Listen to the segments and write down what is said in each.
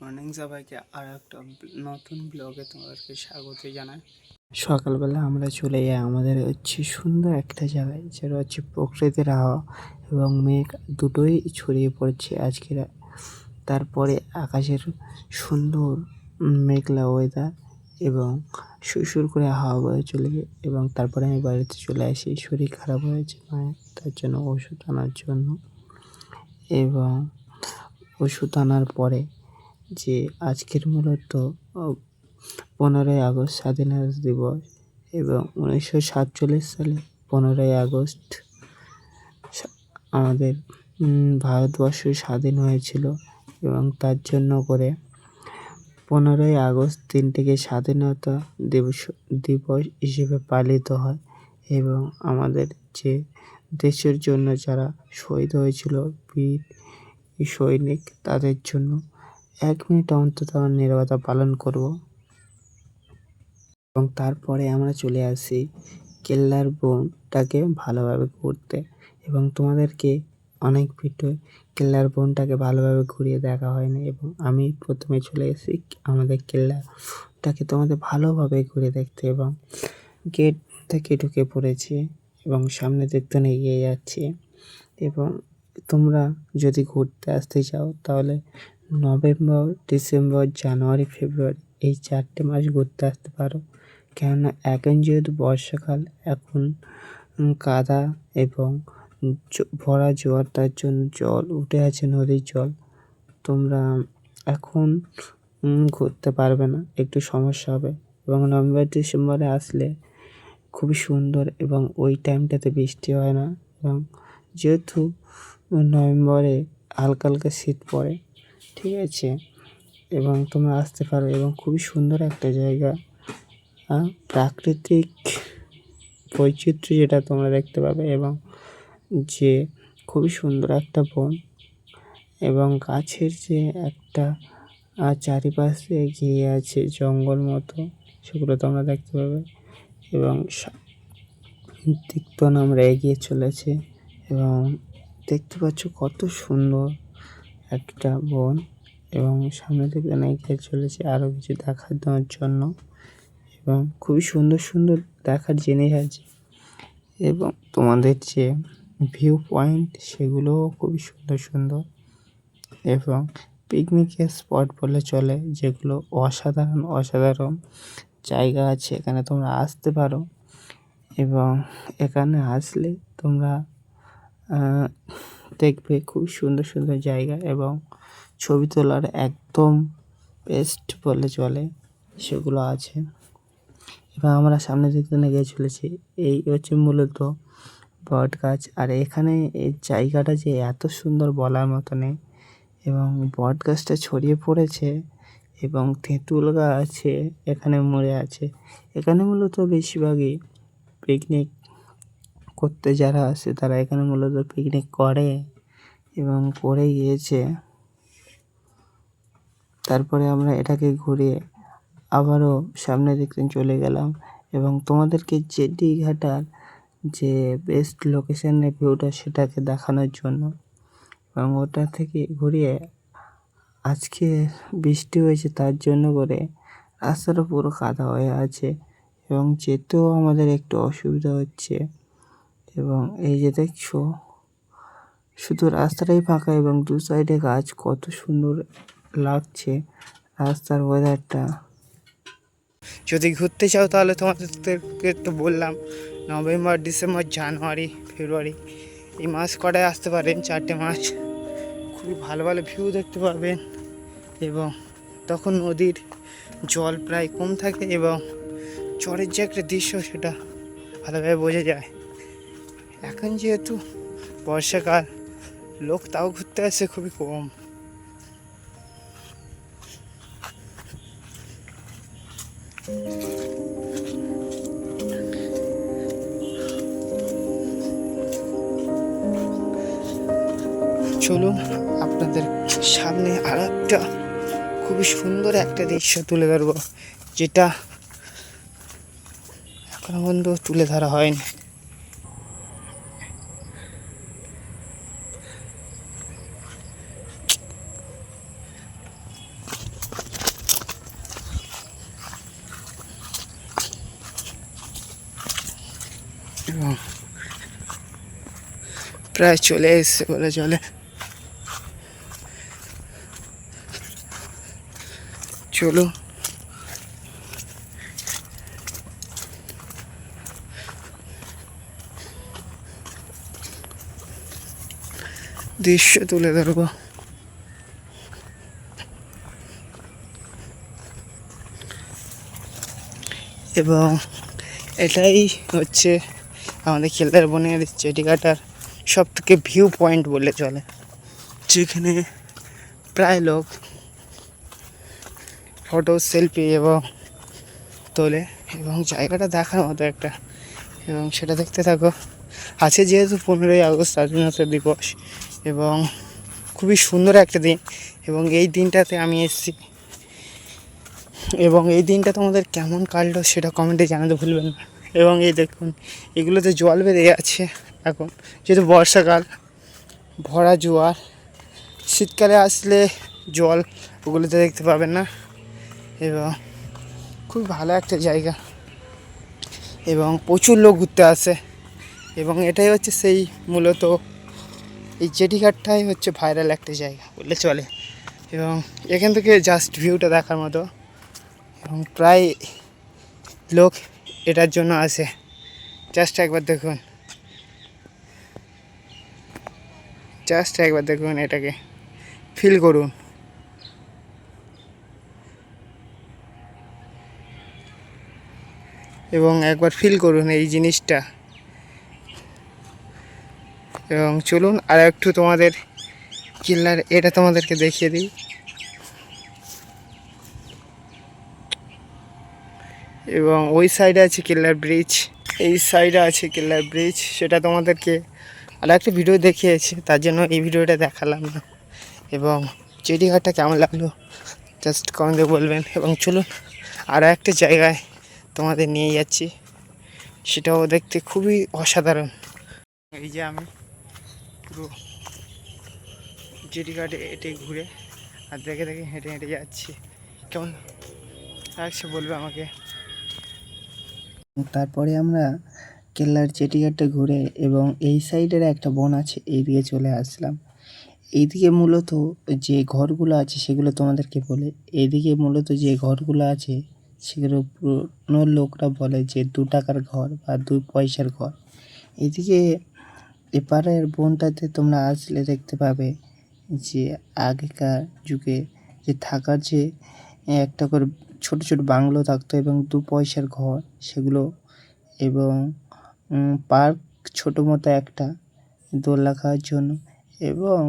Morning সবাইকে আর একটা নতুন ব্লগে তোমাদেরকে স্বাগত জানাই। সকালবেলা আমরা চলে যাই আমাদের হচ্ছে সুন্দর একটা জায়গায়, যেটা হচ্ছে প্রকৃতির হাওয়া এবং মেঘ দুটোই ছড়িয়ে পড়ছে আজকের তারপরে আকাশের সুন্দর মেঘলা ওয়েদার এবং সুর করে হাওয়া বয়ে চলে যায় এবং তারপরে আমি বাড়িতে চলে আসি। শরীর খারাপ হয়েছে মায়ের, তার জন্য ওষুধ আনার জন্য এবং ওষুধ আনার পরে যে আজকের মূলত পনেরোই আগস্ট স্বাধীনতা দিবস এবং উনিশশো সাতচল্লিশ সালে পনেরোই আগস্ট আমাদের ভারতবর্ষ স্বাধীন হয়েছিল এবং তার জন্য করে পনেরোই আগস্ট দিনটিকে স্বাধীনতা দিবস দিবস হিসেবে পালিত হয় এবং আমাদের যে দেশের জন্য যারা শহীদ হয়েছিল, বীর, সৈনিক, তাদের জন্য এক মিনিট অন্তত নীরবতা পালন করব। এবং তারপরে আমরা চলে আসি কেল্লার বোনটাকে ভালোভাবে ঘুরতে। এবং তোমাদেরকে অনেক ভিডিও কেল্লার বোনটাকে ভালোভাবে ঘুরিয়ে দেখা হয়নি। এবং আমি প্রথমে চলে এসেছি আমাদের কেল্লাটাকে তোমাদের ভালোভাবে ঘুরে দেখতে। এবং গেট থেকে ঢুকে পড়েছি এবং সামনে দেখতে এগিয়ে যাচ্ছি। এবং তোমরা যদি ঘুরতে আসতে চাও তাহলে নভেম্বর, ডিসেম্বর, জানুয়ারি, ফেব্রুয়ারি এই চারটে মাস ঘুরতে আসতে পারো। কেননা এখন যেহেতু বর্ষাকাল, এখন কাদা এবং ভরা জোয়ার, তার জন্য জল, উঠে আছে নদীর জল, তোমরা এখন ঘুরতে পারবে না, একটু সমস্যা হবে। এবং নভেম্বর, ডিসেম্বরে আসলে খুবই সুন্দর এবং ওই টাইমটাতে বৃষ্টি হয় না। এবং যেহেতু নভেম্বরে হালকা হালকা শীত পড়ে ঠিক আছে? এবং তোমরা আসতে পারো এবং খুবই সুন্দর একটা জায়গা। প্রাকৃতিক বৈচিত্র্য যেটা তোমরা দেখতে পাবে এবং যে খুবই সুন্দর একটা বন এবং গাছের যে একটা চারিপাশে ঘিরে আছে জঙ্গল মতো, সেগুলো তোমরা দেখতে পাবে এবং দিকপন আমরা এগিয়ে চলেছে এবং দেখতে পাচ্ছ কত সুন্দর। একটা বন এবং সামনে দিকে এগিয়ে চলেছে আরও কিছু দেখার দেওয়ার জন্য এবং খুবই সুন্দর সুন্দর দেখার জিনিস আছে। এবং তোমাদের যে ভিউ পয়েন্ট সেগুলোও খুবই সুন্দর সুন্দর এবং পিকনিকের স্পট বলে চলে, যেগুলো অসাধারণ অসাধারণ জায়গা আছে। এখানে তোমরা আসতে পারো এবং এখানে আসলে তোমরা দেখবে খুব সুন্দর সুন্দর জায়গা এবং ছবি তোলার একদম বেস্ট বলে চলে সেগুলো আছে। এবং আমরা সামনে দিকে গিয়ে চলেছি। এই হচ্ছে মূলত বট গাছ। আর এখানে এই জায়গাটা যে এত সুন্দর বলার মতো নেই এবং বট গাছটা ছড়িয়ে পড়েছে এবং তেঁতুল গাছ আছে এখানে মরে আছে। এখানে মূলত বেশিরভাগই পিকনিক করতে যারা আসে তারা এখানে মূলত পিকনিক করে এবং করে গিয়েছে। তারপরে আমরা এটাকে ঘুরিয়ে আবারও সামনে দেখতে চলে গেলাম এবং তোমাদেরকে যে দীঘাটার যে বেস্ট লোকেশনের ভিউটা সেটাকে দেখানোর জন্য এবং ওটা থেকে ঘুরিয়ে আজকে বৃষ্টি হয়েছে তার জন্য করে রাস্তাটা পুরো কাদা হয়ে আছে এবং যেতেও আমাদের একটু অসুবিধা হচ্ছে। এবং এই যে দেখছ, শুধু রাস্তাটাই ফাঁকা এবং দু সাইডে গাছ কত সুন্দর লাগছে রাস্তার ওয়েদারটা যদি ঘুরতে চাও তাহলে তোমাদেরকে তো বললাম, নভেম্বর, ডিসেম্বর, জানুয়ারি, ফেব্রুয়ারি, এই মাস কটায় আসতে পারেন চারটে মাস। খুবই ভালো ভালো ভিউ দেখতে পাবেন এবং তখন নদীর জল প্রায় কম থাকে এবং চরের যে একটা দৃশ্য সেটা ভালোভাবে বোঝা যায়। এখন যেহেতু বর্ষাকাল, লোক তাও ঘুরতে আসে খুবই কম। চলুন আপনাদের সামনে আর একটা খুবই সুন্দর একটা দৃশ্য তুলে ধরবো, যেটা এখনও পর্যন্ত তুলে ধরা হয়নি এবং প্রায় চলে এসছে বলে চলে চলো। দৃশ্য তুলে ধরবো। এবং এটাই হচ্ছে আমাদের খেলার বনের চেটিকাটার সব থেকে ভিউ পয়েন্ট বলে চলে। যেখানে প্রায় লোক ফটো সেলফি এবং তোলে এবং জায়গাটা দেখার মতো একটা। এবং সেটা দেখতে থাকো। আছে যেহেতু পনেরোই আগস্ট স্বাধীনতা দিবস এবং খুবই সুন্দর একটা দিন। এবং এই দিনটাতে আমি এসেছি। এবং এই দিনটা তোমাদের কেমন কাটলো সেটা কমেন্টে জানাতে ভুলবেন না। এবং এই দেখুন, এগুলোতে জল বেড়ে আছে এখন। যেহেতু বর্ষাকাল, ভরা জোয়ার, শীতকালে আসলে জল ওগুলোতে দেখতে পাবেন না। এবং খুব ভালো একটা জায়গা। এবং প্রচুর লোক ঘুরতে আসে। এবং এটাই হচ্ছে সেই মূলত এই জেটিঘাটটাই হচ্ছে ভাইরাল একটা জায়গা বললে চলে। এবং এখান থেকে জাস্ট ভিউটা দেখার মতো। এবং প্রায় লোক এটার জন্য আসে জাস্ট একবার দেখুন। জাস্ট একবার দেখুন এটাকে। ফিল করুন। এবং একবার ফিল করুন এই জিনিসটা। এবং চলুন আর একটু তোমাদের কিল্লার এটা তোমাদেরকে দেখিয়ে দিই। এবং ওই সাইডে আছে কেল্লার ব্রিজ এই সাইডে আছে কেল্লার ব্রিজ সেটা তোমাদেরকে আর একটা ভিডিও দেখিয়েছি, তার জন্য এই ভিডিওটা দেখালাম না। এবং চেটিঘাটটা কেমন লাগল? জাস্ট কমেন্টে বলবেন। এবং চলুন আরও একটা জায়গায় তোমাদের নিয়ে যাচ্ছি, সেটাও দেখতে খুবই অসাধারণ। এই যে আমি পুরো চেটিঘাটে এটে ঘুরে, আর দেখে দেখে হেঁটে হেঁটে যাচ্ছি। কেমন লাগছে বলবে আমাকে? তারপরে আমরা কেল্লার চেটিঘাটটা ঘুরে এবং এই সাইডের একটা বন আছে এইদিকে চলে আসলাম। এইদিকে মূলত যে ঘরগুলো আছে সেগুলো তোমাদেরকে বলে। এইদিকে মূলত যে ঘরগুলো আছে সেগুলো পুরনো লোকরা বলে যে দু টাকার ঘর বা দু পয়সার ঘর। এদিকে এপারের বনটাতে তোমরা আসলে দেখতে পাবে যে আগেকার যুগে যে থাকার যে একটা করে ছোট ছোট বাংলো থাকতো এবং দু পয়সার ঘর সেগুলো এবং পার্ক ছোটো মতো একটা দোলনা খাওয়ার জন্য এবং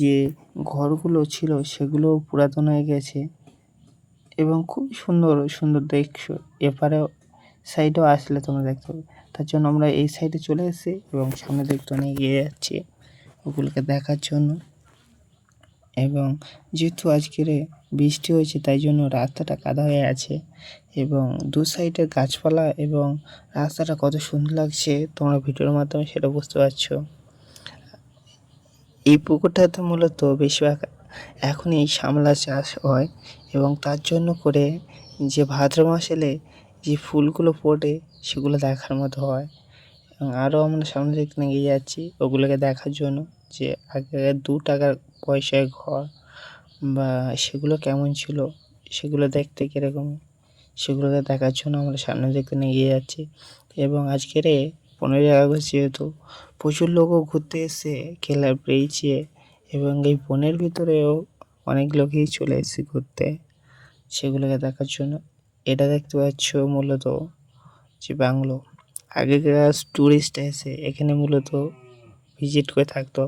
যে ঘরগুলো ছিল সেগুলো পুরাতন হয়ে গেছে এবং খুব সুন্দর সুন্দর দেখছ। এপারে সাইডেও আসলে তোমরা দেখতে পাবে। তার জন্য আমরা এই সাইডে চলে এসেছি এবং সামনে দেখতে অনেক এগিয়ে যাচ্ছি। ওগুলোকে দেখার জন্য। এবং যেহেতু আজকের বৃষ্টি হয়েছে, তাই জন্য রাস্তাটা কাদা হয়ে আছে এবং দু সাইডে গাছপালা এবং রাস্তাটা কত সুন্দর লাগছে, তোমরা ভিডিওর মাধ্যমে সেটা বুঝতে পারছ। এই পুকুরটাতে মূলত বেশিরভাগ এখন এই শামলা চাষ হয় এবং তার জন্য করে যে ভাদ্র মাস এলে যে ফুলগুলো ফোটে সেগুলো দেখার মতো হয়। এবং আরও আমরা সামনে দিকে এগিয়ে যাচ্ছি, ওগুলোকে দেখার জন্য। যে আগে দু টাকার পয়সায় ঘর বা সেগুলো কেমন ছিল, সেগুলো দেখতে কীরকম? সেগুলোকে দেখার জন্য আমরা সামনের দিকে এগিয়ে যাচ্ছি। এবং আজকের পনেরোই আগস্ট যেহেতু প্রচুর লোকও ঘুরতে এসে খেলার পেয়েছে এবং এই বনের ভিতরেও অনেক লোকই চলে এসেছে ঘুরতে। সেগুলোকে দেখার জন্য এটা দেখতে পাচ্ছ মূলত যে বাংলো। আগেকার ট্যুরিস্ট এসে এখানে মূলত ভিজিট করে থাকতো।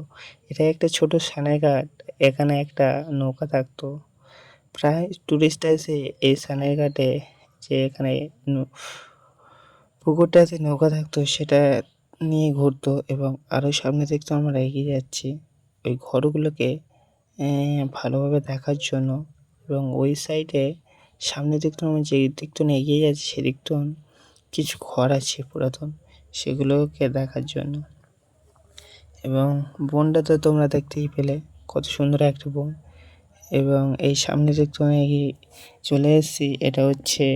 এটা একটা ছোট সানাইঘাট, এখানে একটা নৌকা থাকতো। প্রায় ট্যুরিস্ট এসে এই সানাইঘাটে যে এখানে নৌ- পুকুরটাতে নৌকা থাকতো সেটা নিয়ে ঘুরতো এবং আরও সামনে দেখতে আমরা এগিয়ে যাচ্ছি। ওই ঘরগুলোকে ভালোভাবে দেখার জন্য এবং ওই সাইডে সামনে দেখতে আমরা যে দিকটা এগিয়ে যাচ্ছি সেদিকটা কিছু ঘর আছে পুরাতন, সেগুলোকে দেখার জন্য। এবং বনটা তো তোমরা দেখতেই পেলে, কত সুন্দর একটা বন। এবং এই সামনে দেখতে এগিয়ে চলে এসেছি, এটা হচ্ছে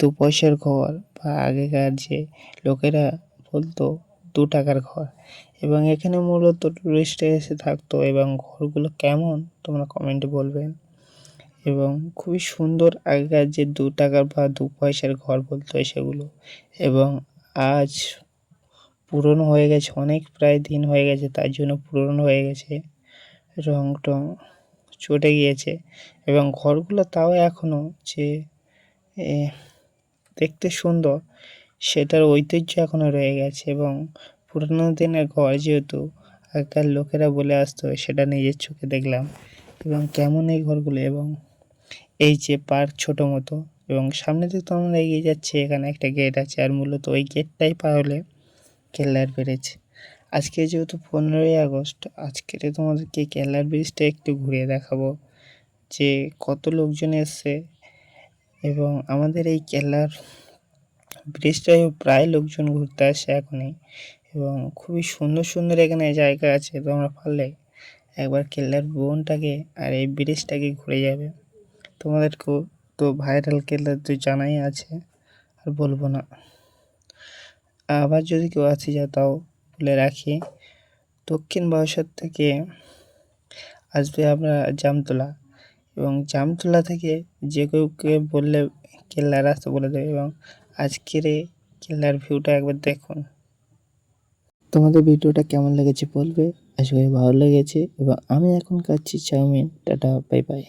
দু পয়সার ঘর বা আগেকার যে লোকেরা বলতো, দু টাকার ঘর। এবং এখানে মূলত টুরিস্টরা এসে থাকতো এবং ঘরগুলো কেমন, তোমরা কমেন্টে বলবেন এবং খুবই সুন্দর আগেকার যে দু টাকার বা দু পয়সার ঘর বলতো সেগুলো। এবং আজ পুরনো হয়ে গেছে, অনেক প্রায় দিন হয়ে গেছে, তার জন্য পুরনো হয়ে গেছে। রং টং চটে গিয়েছে এবং ঘরগুলো তাও এখনও যে দেখতে সুন্দর, সেটার ঐতিহ্য এখনও রয়ে গেছে এবং পুরোনো দিনের ঘর যেহেতু আগেকার লোকেরা বলে আসতো, সেটা নিজের চোখে দেখলাম। এবং কেমন এই ঘরগুলো এবং এই যে পার্ক ছোটো মতো এবং সামনে দিকে তো আমরা এগিয়ে যাচ্ছি, এখানে একটা গেট আছে আর মূলত ওই গেটটাই পার হলে কেল্লার ব্রিজ। আজকে যেহেতু পনেরোই আগস্ট আজকে তোমাদেরকে কেল্লার ব্রিজটা একটু ঘুরিয়ে দেখাবো যে কত লোকজন এসছে এবং আমাদের এই কেল্লার ব্রিজটায় প্রায় লোকজন ঘুরতে আসে এখনই এবং খুবই সুন্দর সুন্দর এখানে জায়গা আছে, তোমরা পারলে একবার কেল্লার বনটাকে আর এই ব্রিজটাকে ঘুরে যাবে। তোমাদেরকেও তো ভাইরাল কেল্লা তো জানাই আছে, আর বলব না। আবার যদি কেউ আসে যা তাও বলে রাখি। দক্ষিণ বারাসাত থেকে আসবে আমরা জামতলা এবং জামতলা থেকে যে কেউকে বললে কেল্লার রাস্তা বলে দেবে এবং আজকের এই কেল্লার ভিউটা একবার দেখুন। তোমাদের ভিডিওটা কেমন লেগেছে বলবে? আশা করি ভালো লেগেছে এবং আমি এখন খাচ্ছি চাউমিন। Tata, bye bye.